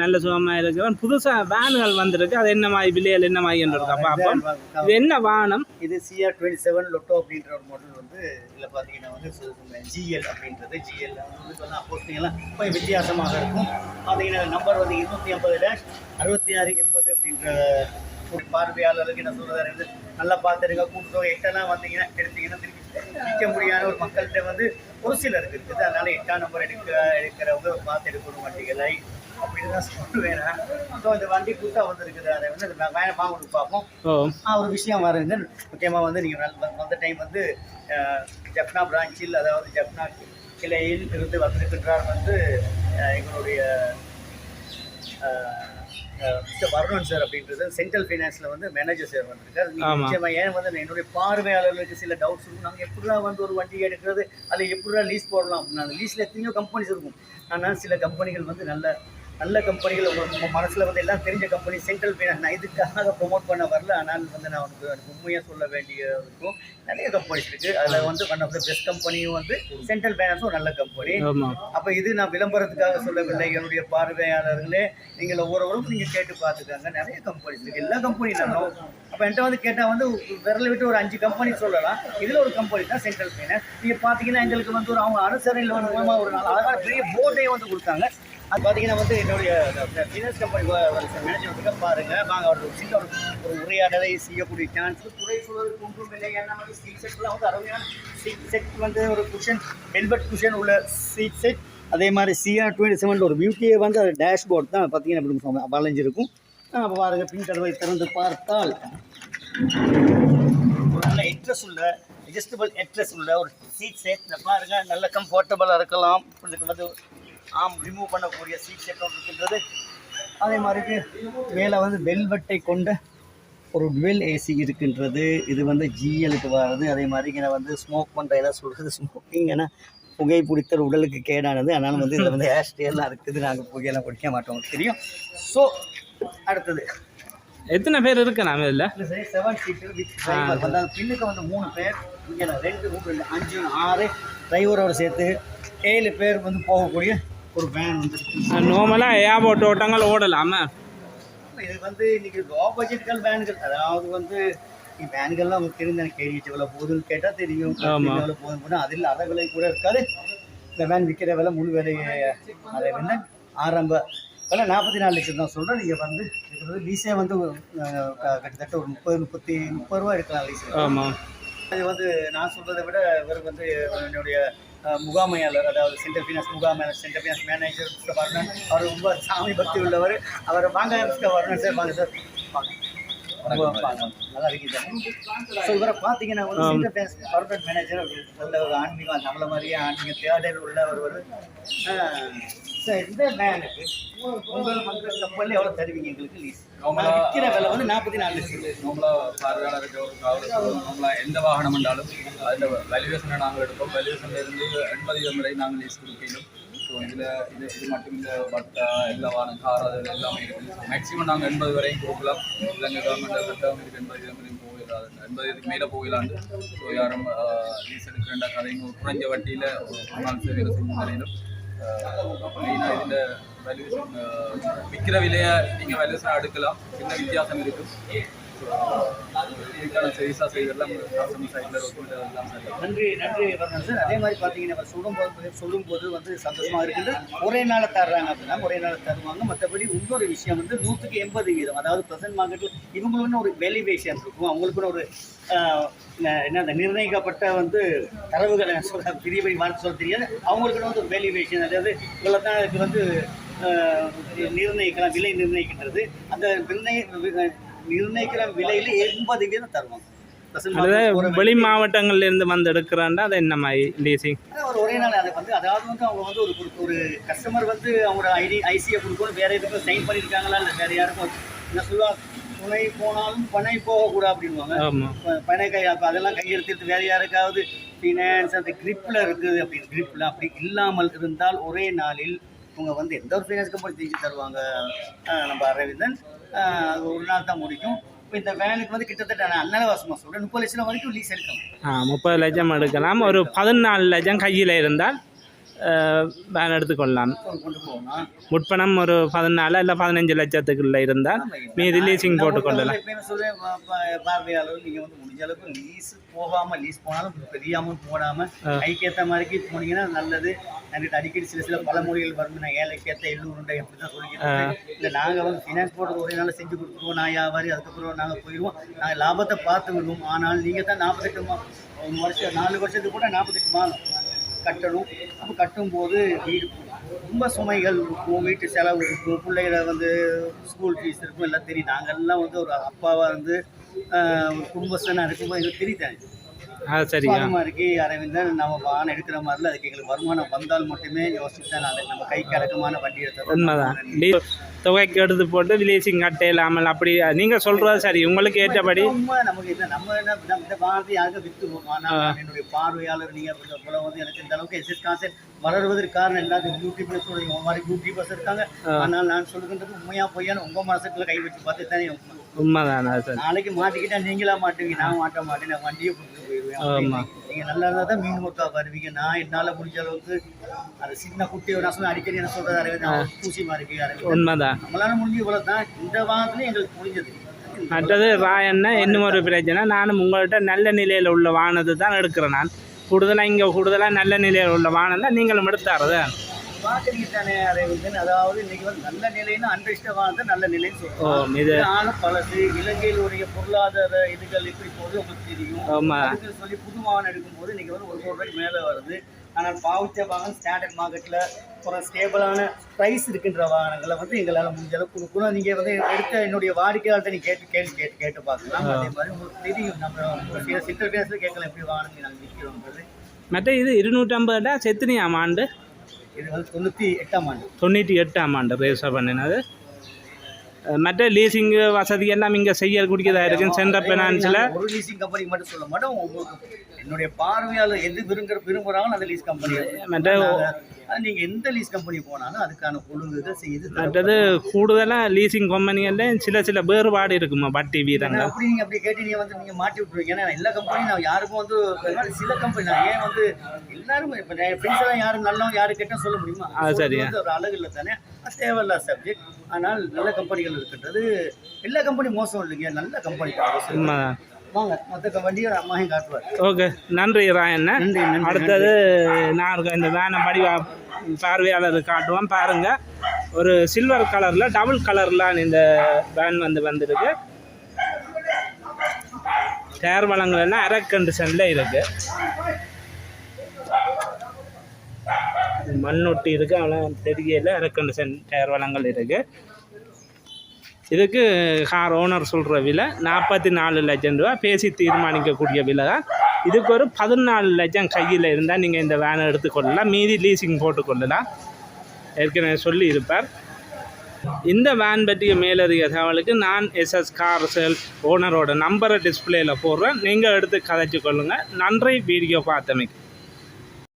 நல்ல சுகமாக இருக்கு. புதுசாக வேன்கள் வந்திருக்கு. அது என்ன மாதிரி விலையில் என்ன மாதிரி இருக்கு? பார்ப்போம் இது என்ன வாகனம்? இது சிஆர் டுவெண்ட்டி செவன் லொட்டோ அப்படின்ற ஒரு மாடல் வந்து இதில் பார்த்தீங்கன்னா வந்து ஜிஎல் அப்படின்றது ஜிஎல் வந்து சொன்னால் போஸ்டிங்கெல்லாம் கொஞ்சம் வித்தியாசமாக இருக்கும். பார்த்தீங்கன்னா நம்பர் வந்து இருநூத்தி ஐம்பது டேஷ் அறுபத்தி ஆறு எண்பது அப்படின்ற ஒரு பார்வையாளர்களுக்கு என்ன இருக்குது நல்லா பார்த்துருங்க. கூட்டம் எட்டெல்லாம் வந்தீங்கன்னா எடுத்தீங்கன்னா திருப்பி நிற்க முடியாத ஒரு மக்கள்கிட்ட வந்து ஒரு சிலருக்கு இருக்குது அதனால எட்டாம் நம்பர் எடுக்க எடுக்கிறவங்க பார்த்து எடுக்கணும் வண்டிகளை அப்படின்னு தான் சொல்லுவேன். ஸோ இந்த வண்டி புதுசாக வந்திருக்குது. அதை வந்து வேணாம் வாங்க பார்ப்போம். ஒரு விஷயம் வருங்க. முக்கியமாக வந்து நீங்கள் வந்த டைம் வந்து ஜப்னா பிரான்ச்சில் அதாவது ஜப்னா கிளையில் இருந்து வந்திருக்கின்றார் வந்து எங்களுடைய மிஸ்டர் வருணன் சார் அப்படின்றது சென்ட்ரல் ஃபைனான்ஸில் வந்து மேனேஜர் சார் வந்திருக்காரு. நீங்க ஆமா. நிச்சயமா ஏன் வந்து என்னுடைய பார்வையாளர்களுக்கு சில டவுட்ஸ் இருக்கும். நாங்கள் எப்படிலாம் வந்து ஒரு வண்டி எடுக்கிறது? அதில் எப்படிலாம் லீஸ் போடலாம்? நாங்கள் லீஸில் எத்தனையோ கம்பெனிஸ் இருக்கும். ஆனால் சில கம்பெனிகள் வந்து நல்ல நல்ல கம்பெனிகள் உங்க மனசில் வந்து எல்லாம் தெரிஞ்ச கம்பெனி சென்ட்ரல் ஃபைனான்ஸ் நான் இதுக்காக ப்ரொமோட் பண்ண வரல. ஆனால் வந்து நான் வந்து எனக்கு உண்மையாக சொல்ல வேண்டிய இருக்கும் நிறைய கம்பெனிஸ் இருக்குது அதில் வந்து ஒன் ஆஃப் த பெஸ்ட் கம்பெனியும் வந்து சென்ட்ரல் ஃபைனான்ஸும் ஒரு நல்ல கம்பெனி அப்போ இது நான் விளம்பரத்துக்காக சொல்லவில்லை. என்னுடைய பார்வையாளர்களே நீங்கள் ஒவ்வொருவரும் நீங்கள் கேட்டு பார்த்துக்காங்க. நிறைய கம்பெனிஸ் இருக்குது எல்லா கம்பெனி நானும் அப்போ என்கிட்ட வந்து கேட்டால் வந்து விரல விட்டு ஒரு அஞ்சு கம்பெனி சொல்லலாம். இதில் ஒரு கம்பெனி தான் சென்ட்ரல் ஃபைனான்ஸ் நீங்கள் பார்த்தீங்கன்னா எங்களுக்கு வந்து ஒரு அவங்க அனுசரணையில் வந்து மூலமாக ஒரு நாள் அழகான பெரிய போர்டே வந்து கொடுத்தாங்க. அது பார்த்தீங்கன்னா வந்து என்னுடைய பிசினஸ் கம்பெனி மேனேஜ்மெண்ட்டுக்கு பாருங்கள் நாங்கள் வாங்க அவர் ஒரு சின்ன ஒரு ஒரு உரையாடலை செய்யக்கூடிய சான்ஸ் துறை சொல்வதற்கு ஒன்றும் இல்லை. ஏன்னா வந்து சீட் செட்லாம் வந்து அருமையான சீட் செட் வந்து ஒரு குஷன் ஹெல்மெட் குஷன் உள்ள சீட் செட் அதே மாதிரி சிஆர் டுவெண்ட்டி செவனில் ஒரு பியூட்டியை வந்து அது டேஷ்போர்ட் தான் பார்த்தீங்கன்னா எப்படி வளைஞ்சிருக்கும். அப்போ பாருங்கள் பின் கதவை திறந்து பார்த்தால் ஒரு நல்ல எட்ரஸ் உள்ள அட்ஜஸ்டபிள் எட்ரஸ் உள்ள ஒரு சீட் செட் பாருங்கள் நல்ல கம்ஃபர்டபுளாக இருக்கலாம். இதுக்கு வந்து ஆம் ரிமூவ் பண்ணக்கூடிய சீட் செட் இருக்கின்றது. அதே மாதிரி மேலே வந்து வெல்வெட்டை கொண்ட ஒரு டுவெல் ஏசி இருக்கின்றது. இது வந்து ஜிஎலுக்கு வர்றது. அதே மாதிரி இங்கே வந்து ஸ்மோக் பண்ணுற எதாவது சொல்கிறது ஸ்மோக்கிங் ஏன்னா புகை பிடித்தல் உடலுக்கு கேடானது. அதனால் வந்து இதில் வந்து ஹேர் இருக்குது. நாங்கள் புகையெல்லாம் குடிக்க மாட்டோம். தெரியும். ஸோ அடுத்தது. எத்தனை பேர் இருக்கு? நாம இதில். செவன் சீட்டர் வித் டிரைவர் வந்து பின்னுக்கு வந்து மூணு பேர் இங்கே ரெண்டு மூணு ரெண்டு அஞ்சு ஆறு டிரைவரோட சேர்த்து ஏழு பேர் வந்து போகக்கூடிய ஒரு வேன் வந்து நார்மலாக ஏர்போர்ட் ஓட்டங்கள் ஓடலாமா. இது வந்து இன்னைக்கு லோ பட்ஜெட்கள் வேன்கள் அதாவது வந்து வேன்கள்லாம் உங்களுக்கு தெரிஞ்ச கேள்வி எவ்வளோ போகுதுன்னு கேட்டால் தெரியும். எவ்வளோ போகுதுன்னு அதில் அரை விலை கூட இருக்காது. இந்த வேன் விற்கிற விலை முழு விலை அதை வந்து ஆரம்ப விலை நாற்பத்தி நாலு லட்சம் தான் சொல்கிறேன் நீங்கள் வந்து வந்து லீஸே வந்து கிட்டத்தட்ட ஒரு முப்பது முப்பத்தி முப்பது ரூபா எடுக்கலாம் லீஸ் ஆமாம் இது வந்து நான் சொல்றதை விட இவர் வந்து என்னுடைய முகாமையாளர் அதாவது central finance முகாமையாளர் central finance manager mister Varnan அவர் ரொம்ப சாமி பக்தி உள்ளவர். அவர் வாங்க மிஸ்டர் வர்ணன் சார் வாங்க சார் வாங்க. நல்லா இருக்கீங்க ஸோ இவரை பார்த்தீங்கன்னா ஃபினான்ஸ் பர்மனன்ட் மேனேஜர் நல்ல ஒரு ஆன்மீகம் நம்மள மாதிரியே ஆன்மீக தேடல் உள்ளவர் ஒரு சார் இந்த பேனுக்கு உங்கள் வந்து கம்பெனியில் எவ்வளோ தருவீங்க எங்களுக்கு லீஸ் விற்கிற விலை வந்து நாற்பத்தி நாலு லட்சம். நார்மலாக பார்வையாளருக்கு ஒரு காவலர் நார்மலாக எந்த வாகனம் என்றாலும் அதில் வேல்யூவேஷனை நாங்கள் எடுப்போம். வேல்யூவேஷன்ல இருந்து எண்பது வரை நாங்கள் லீஸ் கொடுக்கணும் ஸோ இதில் இது இது மட்டும் இந்த பட்டா எல்லா வாகனம் கார் அது எல்லாமே இருக்குது மேக்ஸிமம் நாங்கள் எண்பது வரையும் கொடுக்கலாம் இல்லைங்க கவர்மெண்ட் சட்டம் இருக்குது எண்பது வீதம் வரையும் போயிடாது எண்பது இதுக்கு மேலே போகலாண்டு ஸோ யாரும் லீஸ் எடுக்கிறேன்டா கதைங்க குறைஞ்ச வட்டியில் ஒரு நாள் சேவையில் செஞ்சு நிலையிலும் மெயினாக இதில் வேல்யூவேஷன் விற்கிற விலையை நீங்கள் வேல்யூவேஷன் எடுக்கலாம் சின்ன வித்தியாசம் இருக்குது நன்றி நன்றி வர்ணன் சார். அதே மாதிரி பார்த்தீங்கன்னா இவர் சொல்லும்போது சொல்லும்போது வந்து சந்தோஷமாக இருக்குது ஒரே நாளில் தர்றாங்க அப்படின்னா ஒரே நாளில் தருவாங்க. மற்றபடி இன்னொரு விஷயம் வந்து நூற்றுக்கு எண்பது வீதம். அதாவது ப்ரெசன்ட் மார்க்கெட்டில் இவங்களுக்குன்னு ஒரு வேல்யூவேஷன் இருக்கும். அவங்களுக்குன்னு ஒரு என்ன- அந்த நிர்ணயிக்கப்பட்ட வந்து தரவுகளை சொல்ல பெரிய பெரிய வார்த்தை சொல்ல தெரியாது. அவங்களுக்குன்னு வந்து ஒரு வேல்யூவேஷன் அதாவது இவ்வளோ தான் இதுக்கு வந்து நிர்ணயிக்கலாம் விலை நிர்ணயிக்கின்றது. அந்த நிர்ணய நிர்ணயிக்கிற விலையில் எண்பது வீதம் தருவாங்க. போற வெளி மாவட்டங்கள்ல இருந்து வந்து எடுக்கிறாண்டா? அது என்ன மாதிரி லீசிங் ஒரு ஒரே நாள் அதை வந்து அதாவது வந்து அவங்க வந்து ஒரு ஒரு- கஸ்டமர் வந்து அவங்களோட ஐடி ஐசியை கொடுக்கணும். வேற எதுக்கும் சைன் பண்ணியிருக்காங்களா இல்லை வேற யாருக்கும் என்ன சொல்லுவாங்க துணை போனாலும் பணை போகக்கூடாது அப்படின்வாங்க. ஆமாம் ப- பணை கை அப்போ அதெல்லாம் கையெழுத்திட்டு வேற யாருக்காவது ஃபினான்ஸ் அந்த கிரிப்பில் இருக்குது அப்படி கிரிப்பில் அப்படி இல்லாமல் இருந்தால் ஒரே நாளில் இவங்க வந்து எந்த ஒரு ஃபைனான்ஸ் கம்பெனி செஞ்சு தருவாங்க. நம்ம அரவிந்தன் அது ஒரு நாள் தான் முடிக்கும். இப்போ இந்த வேனுக்கு வந்து கிட்டத்தட்ட நான் அண்ணல வாசமாக சொல்கிறேன் முப்பது லட்சம் வரைக்கும் லீஸ் எடுக்கலாம். முப்பது லட்சம் எடுக்கலாம். ஒரு பதினாலு லட்சம் கையில் இருந்தால் வேன் எடுத்துக்கொள்ளலாம். முற்பணம் ஒரு பதினாலு இல்லை பதினஞ்சு லட்சத்துக்குள்ள இருந்தால் மீதி லீசிங் போட்டுக்கொள்ளலாம். எப்பயுமே சொல்றேன்? பா- பா- பார்வையாளர் நீங்க வந்து முடிஞ்ச அளவுக்கு லீஸ் போகாம லீஸ் போனாலும் பெரிய அமௌண்ட் போடாம கைக்கேத்த மாதிரிக்கு போனீங்கன்னா நல்லது. என்கிட்ட அடிக்கடி சில சில பழமொழிகள் வரும் நான் ஏழைக்கேத்த எள்ளூருண்டை அப்படிதான் சொல்லிக்கிட்டு இல்லை நாங்க வந்து ஃபினான்ஸ் போடுறது ஒரே நாள் செஞ்சு கொடுத்துருவோம். நான் வியாபாரி அதுக்கப்புறம் நாங்க போயிடுவோம். நாங்க லாபத்தை பார்த்து விடுவோம் ஆனால் நீங்க தான் நாற்பத்தெட்டு வருஷம் நாலு வருஷத்துக்கு கூட நாற்பத்தெட்டு மாதம். கட்டணும். அப்போ கட்டும்போது வீடு ரொம்ப சுமைகள் இருக்கும் வீட்டு செலவு இருக்கும். பிள்ளைகளை வந்து ஸ்கூல் ஃபீஸ் இருக்கும் எல்லாம் தெரியும். நாங்கள்லாம் வந்து ஒரு அப்பாவாக இருந்து ஆஹ், ஒரு குடும்பஸ்தனாக இருக்கும்போது எங்களுக்கு தெரியுது சரிங்க. அது மாதிரி அரவிந்தன். நம்ம வாகனம் எடுக்கிற மாதிரில அதுக்கு எங்களுக்கு வருமானம் வந்தால் மட்டுமே யோசிச்சு தான் நம்ம கைக்கு அடக்கமான வண்டி எடுத்தோம் உண்மைதான். தொகைக்கு எடுத்து போட்டு லீசிங் கட்ட இல்லாமல் அப்படி நீங்கள் சொல்கிறது சரி உங்களுக்கு ஏற்றபடி. நமக்கு என்ன நம்ம என்ன நம்ம இந்த வாரத்தை யாருக்கும் நான் என்னுடைய பார்வையாளர் நீங்கள் போல வந்து எனக்கு இந்த அளவுக்கு எஸ்எஸ் கான்செப்ட் வளருவதற்கு காரணம் எல்லாத்தையும் யூடியூப்ல சொல்றீங்க. உங்க மாதிரி யூடியூபர்ஸ் இருக்காங்க ஆனால் நான் சொல்லுகின்றது உண்மையா பொய்யான்னு உங்க மனசுக்குள்ள கை வச்சு பார்த்து தானே உண்மை. உண்மைதான் நாளைக்கு மாட்டிக்கிட்டா நீங்களா மாட்டுவீங்க. நான் மாட்ட மாட்டேன். வண்டியை கொடுத்துட்டு போயிடுவேன் ஆமா. நீங்க நல்லா இருந்தா தான் மீன் ஒர்க்கா வருவீங்க. நான் என்னால முடிஞ்ச அளவுக்கு அது சின்ன குட்டி நான் சொன்ன அடிக்கடி என்ன சொல்றது அரவிந்த்? பூசி மாதிரி அரவிந்த். உண்மைதான். நம்மளால முடிஞ்ச இவ்வளவு தான் இந்த வாரத்துலயும் எங்களுக்கு முடிஞ்சது. மற்றது ராயன்னா இன்னும் ஒரு பிரச்சனை? நானும் உங்கள்கிட்ட நல்ல நிலையில் உள்ள வானத்தை தான் எடுக்கிறேன் நான். கூடுதலாக இங்கே கூடுதலாக நல்ல நிலையில் உள்ள வானம் தான் நீங்களும் எடுத்தாரது பாக்குறீங்க தானே அரவிந்தன் அதாவது இன்னைக்கு வந்து நல்ல நிலைன்னு அன்றிஷ்டவானது நல்ல நிலைன்னு சொல்றோம். இது ஆன பழசு. இலங்கையிலுடைய பொருளாதார இதுகள் எப்படி போகுது உங்களுக்கு தெரியும். சொல்லி புது வாகனம் எடுக்கும்போது இன்னைக்கு வந்து ஒரு கோடி ரூபாய்க்கு மேலே வருது. ஆனால் பாவிச்ச வாகனம் ஸ்டாண்டர்ட் மார்க்கெட்டில் ஒரு ஸ்டேபிளான ப்ரைஸ் இருக்கின்ற வாகனங்களை வந்து எங்களால் முடிஞ்ச அளவுக்கு கொடுக்கணும். நீங்கள் வந்து எடுத்த என்னுடைய வாடிக்கையாளர்கிட்ட நீங்கள் கேட்டு கேட்டு கேட்டு கேட்டு பார்க்கலாம். அதே மாதிரி உங்களுக்கு தெரியும். நம்ம பேஸில் கேட்கலாம் எப்படி வாகனங்கள் நாங்கள் மற்ற இது இருநூற்றம்பதுடா செத்துனியாம் ஆண்டு. இது வந்து தொண்ணூற்றி எட்டாம் ஆண்டு. தொண்ணூற்றி எட்டாம் ஆண்டு ரெஜிஸ்டர் பண்ணினது மற்ற லீசிங் வசதி எல்லாம் இங்கே செய்ய கூடியதாக இருக்குது சென்ட்ரல் ஃபினான்ஸில் நாங்க ஒரு லீசிங் கம்பெனி மட்டும் சொல்ல மாட்டோம் என்னுடைய பார்வையாளர் எது விரும்புகிற விரும்புகிறாங்களோ அந்த லீஸ் கம்பெனி மற்ற நீங்கள் எந்த லீஸ் கம்பெனி போனாலும் அதுக்கான ஒழுங்குகள் செய்து மற்றது கூடுதலாக லீசிங் கம்பெனிகளில் சில சில வேறுபாடு இருக்குமா? வட்டி வீதங்கள் அப்படி நீங்க அப்படி கேட்டு நீங்க வந்து நீங்க மாட்டி விட்டுருவீங்க. ஏன்னா எல்லா கம்பெனியும் நான் யாருக்கும் வந்து சில கம்பெனி நான் ஏன் வந்து எல்லாரும் இப்போ ஃப்ரெண்ட்ஸ் எல்லாம் யாரும் நல்லவங்க யாரு கேட்டால் சொல்ல முடியுமா? சரியா. சொல்றது ஒரு அழகு இல்லை தானே? அது தேவையில்ல சப்ஜெக்ட் ஆனால் நல்ல கம்பெனிகள் இருக்கின்றது. எல்லா கம்பெனி மோசம் இல்லைங்க. நல்ல கம்பெனி உண்மைதான். காட்டுவார் ஓகே நன்றி ராயண்ணா. அடுத்தது நான் இருக்க இந்த வேனை படிவா பார்வையாளர் காட்டுவோம். பாருங்கள் ஒரு சில்வர் கலரில் டபுள் கலரில் இந்த வேன் வந்து வந்திருக்கு. டயர் வளங்கள் எல்லாம் அரை கண்டிஷனில் இருக்கு. மண்ணொட்டி இருக்குது அவ்வளோ தெரியல. அரை கண்டிஷன் டயர் வளங்கள் இருக்குது இதுக்கு கார் ஓனர் சொல்கிற விலை நாற்பத்தி நாலு லட்சம் ரூபா பேசி தீர்மானிக்கக்கூடிய விலை தான் இதுக்கு ஒரு பதினாலு லட்சம் கையில் இருந்தால் நீங்கள் இந்த வேனை எடுத்துக்கொள்ளலாம் மீதி லீசிங் போட்டுக்கொள்ளலாம் ஏற்கனவே சொல்லி இருப்பார் இந்த வேன் பற்றிய மேலதிக தகவலுக்கு நான் எஸ்எஸ் கார் சேல் ஓனரோட நம்பரை டிஸ்பிளேயில் போடுறேன். நீங்கள் எடுத்து கதைச்சு கொள்ளுங்கள் நன்றி. வீடியோ பார்த்தமைக்கு.